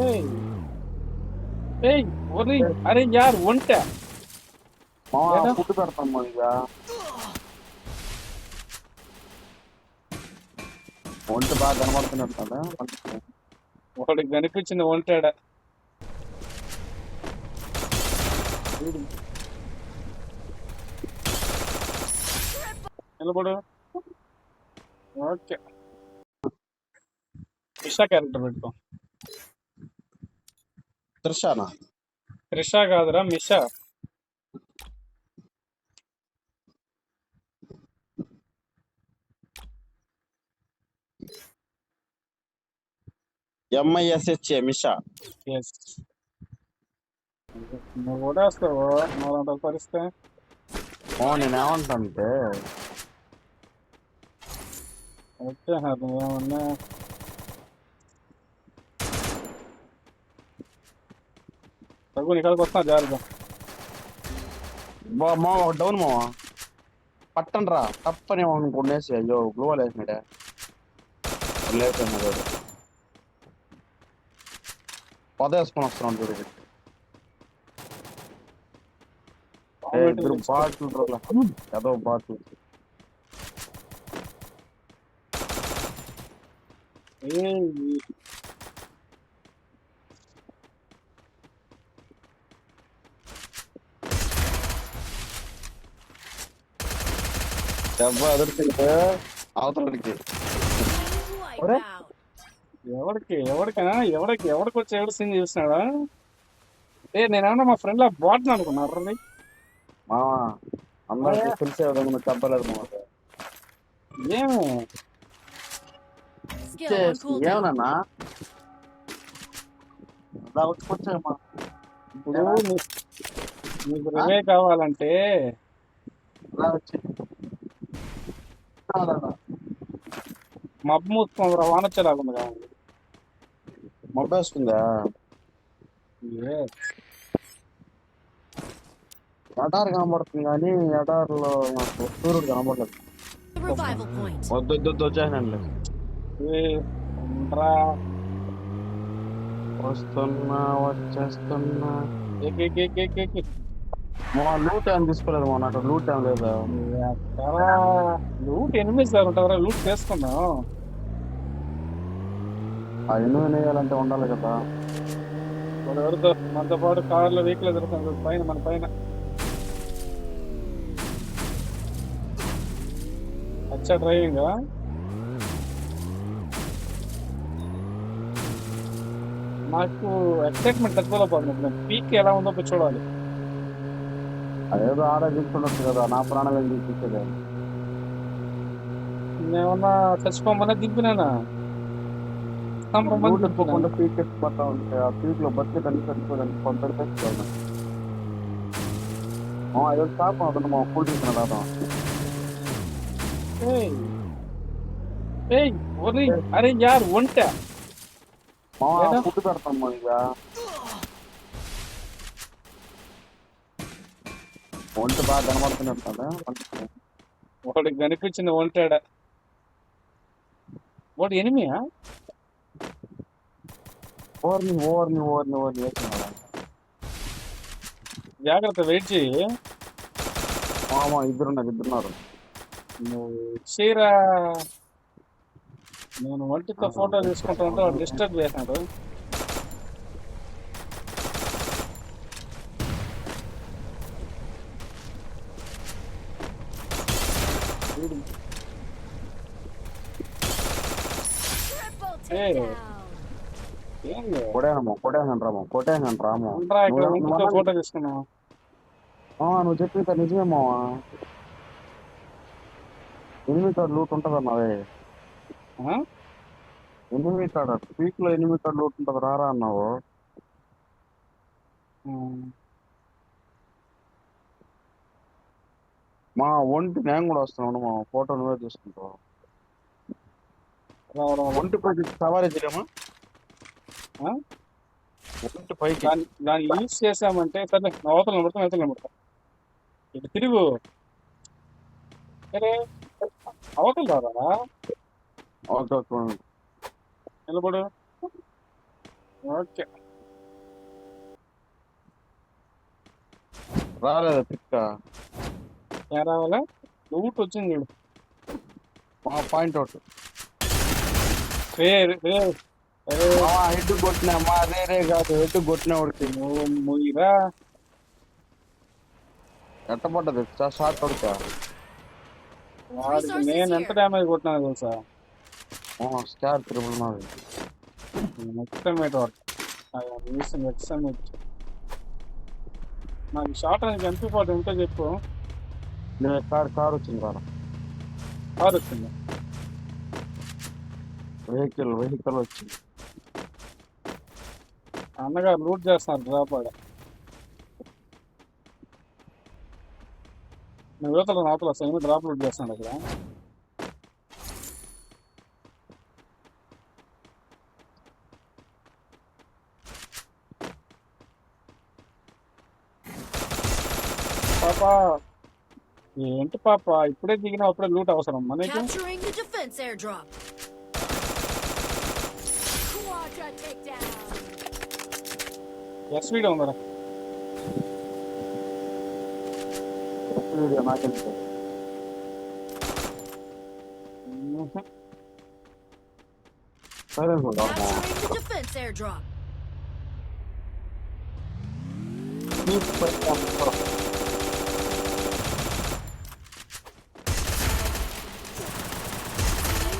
ఏయ్ ఏయ్ ఒరి అరే యార్ ఒంట మా ఏదో? ఫుడ్ పెడతాం ఇక ఒంటి బాగా కనబడుతున్నట్టు కదా వాడికి కనిపించింది ఒంటాడ నిలబడు ఓకే త్రిషా క్యారెక్టర్ పెట్టుకో త్రిషానా? త్రిషా కాదురా మిషా. ఎంఐఎస్హెచ్ఏ మిషా. ఎస్ నువ్వు కూడా వస్తావు? మరంత పరిస్థితి. ఓ నేను ఏమంటానంటే ఓకే నువ్వేమన్నా తగ్గు ఇక్కడికి వస్తున్నా జాగ్రత్త బా మా ఒక డౌన్ మావా పట్టండి రా తప్పని కొనేసి అయ్యో గ్లోవల్ వేసినాడే లేకపోయినా చూడు పొద వేసుకొని వస్తున్నాడు చూడు ఇది. ఏ, ఇద్దరు బాట్లు ఏదో బాట్లు ఏయ్, దెబ్బ ఎదురుతుంటే అవతలకి. ఎవడికి ఎవడికైనా ఎవడికి ఎవడికి వచ్చి ఎవడు సీన్ చేస్తున్నాడా ఏ నేనేమన్నా మా ఫ్రెండ్ లా బాట్ అనుకున్నారు మావా అందరికి తెలిసే విధంగా చెప్పలేదు మావా. ఏమి. ఏమన్నా అలా వచ్చుకొచ్చామా ఇప్పుడు నీకు రివే కావాలంటే అలా మబ్బు మూసుకొని రా వాన వచ్చేలాగుంది కావాలి మొబ్బేస్తుందా ఎడారు కనబడుతుంది కానీ ఎడారిలో నాకు సూర్యుడు కనబడలేదు. The revival point. వద్దు వద్దు వద్దు వచ్చేసానులే. రా వస్తున్నా వచ్చేస్తున్నా. లూట్ ఏం తీసుకోలేదు మా నాకు లూట్ ఏం లేదా? లూట్ ఎనిమిది సార్ ఉంటారా లూట్ చేసుకున్నాం ఆ ఎనిమిది వేయాలంటే ఉండాలి కదా. ఎవరితో మనతో పాటు కార్లో వెహికల్ ఎదురుతాం పైన మన పైన. అచ్చా డ్రైవింగ్ నాకు ఎక్సైట్మెంట్ తక్కువపోతుంది పీక్ ఎలా ఉందో చూడాలి. అదేదో ఆలోచించుండొచ్చు కదా నా ప్రాణాలు ఏం చూపించేది నేమన్నా చచ్చిపోమన్నా దింపినానా? చంపమని దింపినా. పీక్ ఎత్తుకోతా ఉంటే ఆ పీక్లో తెచ్చుకోవాలి అదే షాప్ అవుతుంది మా ఫుల్ తీసుకున్న దాదా. ఏయ్! అరే యార్ ఒంట. మా ఏదో? ఫుడ్ పెడతాం మా ఇక. ఒంటి బాగా కనబడుతున్నట్టు కదా. వాడికి కనిపించింది ఒంటాడ వాడు ఎనిమియా ఓవర్ని ఓవర్ని ఓవర్ని ఓవర్ని వేస్తున్నాడు. జాగ్రత్త వెయిట్ చేయి. మామ ఇద్దరున్నారు ఇద్దరున్నారు. నువ్వు చీరా. నేను ఒంటితో ఫోటో తీసుకుంటా ఉంటే వాడు డిస్టర్బ్ చేసినాడు. కొడేనమ్మా కొడేసాను రామో కొట్టేసాను రామో ఫోటో తీసుకున్నావు? ఆ, నువ్వు చెప్పేది నిజమే మావా ఎనిమిది కార్డు లూట్ ఉంటుంది అన్నావే? ఎనిమిది కార్డు పీక్లో ఎనిమిది కార్డు లూట్ ఉంటుంది రారా అన్నావు? మా ఒంటి నేను కూడా వస్తున్నాను మా ఫోటో నువ్వే తీసుకుంటావు. ఒంటి పైకి సవారీ చేయమా? ఒంటి పైకి. దాన్ని దాన్ని యూజ్ చేసామంటే సరే అవతల నిలబడతాం అవతల నిలబడతాం. ఇటు తిరుగు. అరే అవతల రారా? ఓకే ఓకే నిలబడు. ఓకే. రాలేదు పిక్క ఏం రావాలా లూట్ వచ్చింది చూడు. Point out. రే రే హెడ్ కొట్టినా మా రే రే కాదు హెడ్ కొట్టిన ఉడికి నువ్వు ముయ్యరా. ఎట్టబడ్డది షార్ట్ కొడుకా వాడికి నేను ఎంత డ్యామేజ్ కొట్టినా తెలుసా? స్కార్ త్రిబుల్ మాది. ఎక్స్టర్మేట్ వర్క్ ఎక్స్టర్మేట్ నాకు షార్ట్ రేంజ్ ఎంత పాటు ఉంటే చెప్పు. నేను కార్ కార్ వచ్చింది రా కారు వచ్చింది వెహికల్ వెహికల్ వచ్చింది అన్నగారు లూట్ చేస్తున్నారు డ్రాప్ ఆడ నువ్వు యువతల నాతల సేమ్ డ్రాప్ లూట్ చేస్తున్నాడు ఇక్కడ పాపా ఏంటి పాప ఇప్పుడే దిగినా అప్పుడే లూట్ అవసరం మనకి Capturing the defense airdrop. Quadra takedown. SVD ఉందరా video నాకెందుకు సరే చూడ Capturing the defense airdrop.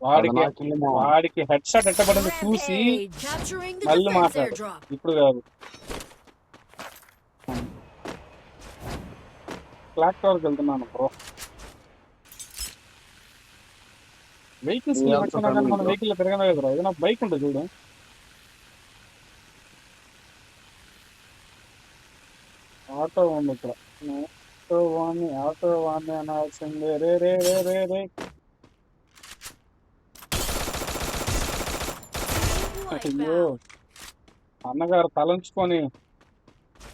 వాడికి వాడికి హెడ్ షాట్ ఎట్టబడింది చూసి మళ్ళీ మాట్లాడు. ఇప్పుడు కాదు. క్లాక్ టవర్కి వెళ్తున్నాను బ్రో వెహికల్స్ మన వెహికల్ తిరగనే కదరా ఏదైనా బైక్ ఉంటుంది చూడు. ఆటో ఉంది ఇక్కడ. ఆటో వాణి ఆటో వాణి అనాల్సిందే. రే రే రే రే రే. అయ్యో. అన్నగారు తలంచుకొని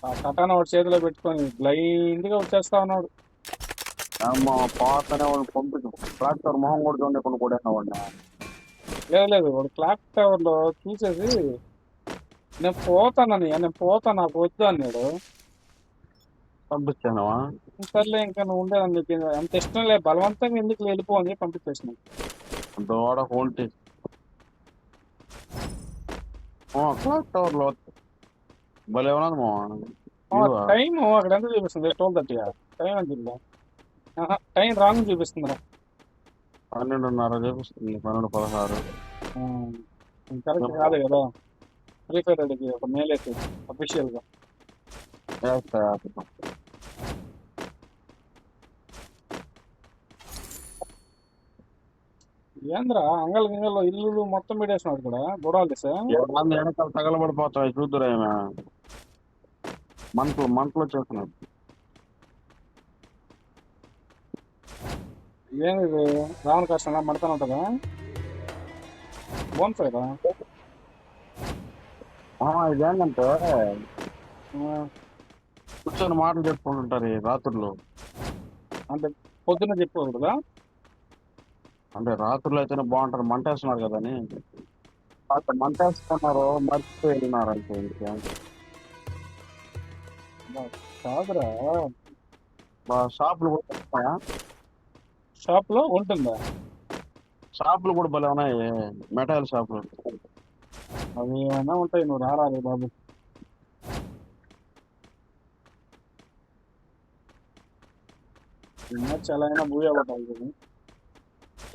ఆ కటాన వాడి చేతిలో పెట్టుకొని బ్లైండ్గా వచ్చేస్తా ఉన్నాడు. అమ్మ పాతనే వాడిని పంపించు. ట్రాక్టర్ మొహం కూడా చూడండి కూడా వాడిని. లేదు లేదు వాడు క్లాక్ టవర్లో చూసేసి నేను పోతానని నేను పోతా నాకు వద్దు అన్నాడు. పంపించానవా సర్లే ఇంకా నువ్వు ఉండేదని నీకు ఎంత ఇష్టం లేదు బలవంతంగా ఎందుకు వెళ్ళిపో అని పంపించేసిన. దోడ ఒంటి క్లాక్ టవర్లో భలే ఉన్నది మా. టైం అక్కడ ఎంత చూపిస్తుంది ట్వెల్వ్ థర్టీ టైం ఎంత చూపిస్తుంది టైం రాంగ్ చూపిస్తుంది పన్నెండున్నర చూపిస్తుంది పన్నెండు పదహారు. కరెక్ట్ కాదు కదా. ఫ్రీ ఫైర్ అడిగి ఒక మెయిల్ అయితే అఫీషియల్ ఏంద్రా అంగల్ గింగల్ ఇల్లు మొత్తం పెట్టేసినాడు కూడా బుడాలి సార్ వెనకాల తగలబడిపోతాయి చూద్దురా ఏమే మంటలు మంటలు చేస్తున్నాడు ఏంది రావణ కష్టం మడతాను ఉంటుందా? బోన్ ఫైరా ఇదేంటంటే కూర్చొని మాటలు చెప్పుకుంటుంటారు రాత్రులు అంటే పొద్దున్న చెప్పకూడదా అంటే రాత్రులు అయితేనే బాగుంటారు. మంట వేస్తున్నారు కదా అని. అక్కడ మంట వేస్తున్నారు మర్చిపోయి వెళ్ళినారు అంతే ఇంకేం. కాదురా. షాపులు కూడా ఉన్నాయా? షాప్లో ఉంటుందా? షాపులు కూడా భలే ఉన్నాయి. మెటల్ షాపులు. అవి ఏమైనా ఉంటాయి నువ్వు రారాలి బాబు. మ్యాచ్ ఎలా అయినా భూయా పట్టాలి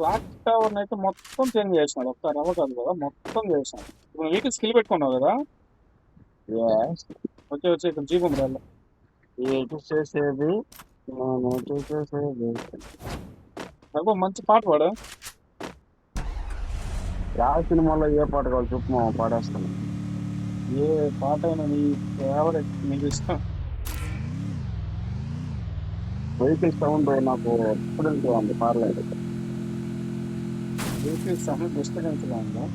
క్లాక్ టవర్ అయితే మొత్తం చేంజ్ చేసినాడు. ఒక్క రవ్వ కాదు కదా మొత్తం చేసినాడు. ఇప్పుడు వీటికి స్కిల్ పెట్టుకున్నావు కదా. వచ్చి వచ్చి ఇక్కడ జీప్ ఉంది. ఏంటి చేసేది? నేను చేసేది? మంచి పాట పాడు. యా సినిమాలో ఏ పాట కావాలి చెప్పు మామ పాడేస్తాను. ఏ పాట అయినా నీ ఫేవరెట్ నీకు ఇష్టం. వెహికల్ సౌండ్ నాకు ఎప్పుడు ఉంది పాడలేదు. వీక్లీ సమ్ డిస్టర్బెన్స్గా ఉందా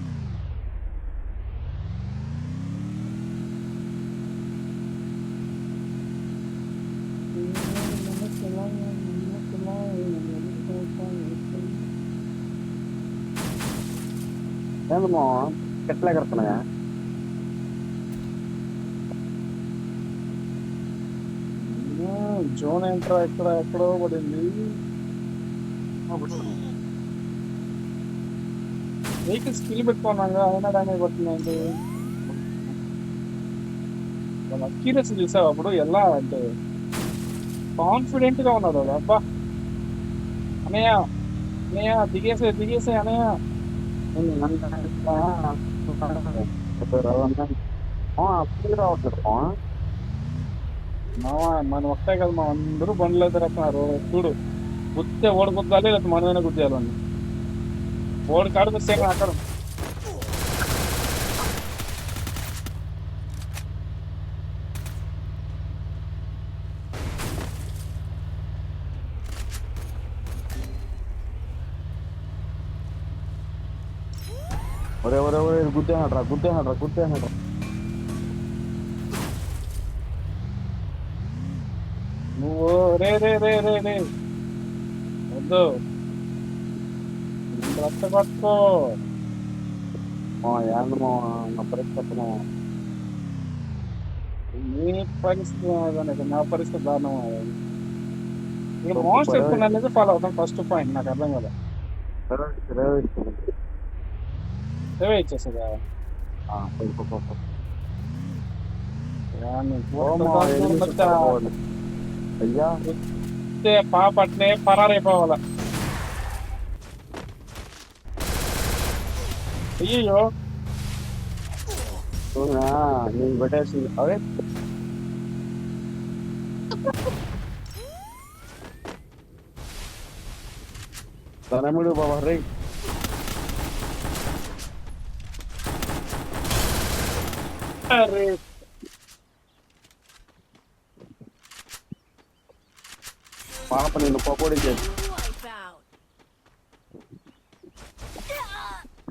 ఎగరుతున్నాయా జోన్ ఎంటర్ ఎక్కడ ఎక్కడో పడింది వెహికల్ స్కిల్ పెట్టుకున్నాను అయినా డ్యామేజ్ పడుతుందండి వాళ్ళ అక్యూరసీ చూసావు అప్పుడు? ఎలా అంటే కాన్ఫిడెంట్గా ఉన్నాడు అబ్బా! అనయ్య అనయ్య దిగేసే దిగేసే అనయ్య అప్పుడు రావట్లేదు మామ మనం ఒక్కటే కదా మా అందరూ బండ్లు అయితే రస్తున్నారు చూడు గుద్దే ఓడి గుద్దాలి లేకపోతే మనమైనా గుద్దేయాలండి ఓడి కాడు వస్తే అక్కడ. ఒరే ఒరే ఒరే గుద్దేనట్రా గుద్దేనట్రా గుద్దేనట్రా నువ్వు రే రే రే రే రే. వద్దు. కొత్త కొత్త మా నా పరిస్థితి నీ పరిస్థితి నా పరిస్థితి దారుణం మోస్ట్ ఎక్కువ అనేది ఫాలో అవుతాం ఫస్ట్ పాయింట్ నాకు అర్థం కదా సేవే ఇచ్చేస్తుందా అయ్యా పాప అట్నే పరారైపోవాలా అయ్యో చూనా నేను పెట్టేసి అదే తనముడు బాబా రే అరే పాప నేను పకోడీ చేసి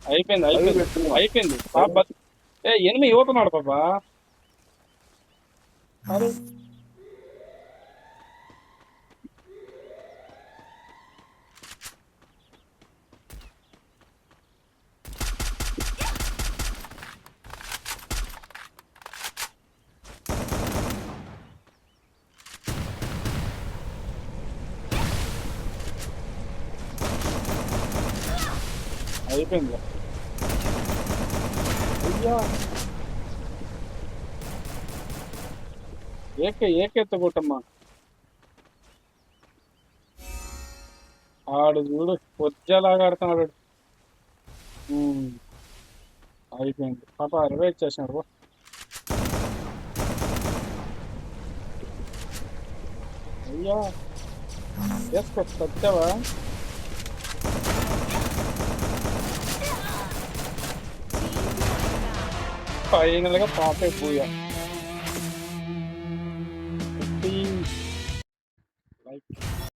అయిపోయింది అయిపోయింది అయిపోయింది. పాప ఏ ఎనిమిది యువతున్నాడు పాపా. అరే అయిపోయింది. అయ్యా ఏకే ఏకెత్త కొట్టమ్మా ఆడు చూడు పొజ్జలాగా ఆడుతున్నాడు అయిపోయింది పాప అరవై ఇచ్చేసినాడు అయ్యా చేసుకో వచ్చావా കയ്യിൽ നിന്നൊക്കെ പാപ്പയെ പോയാ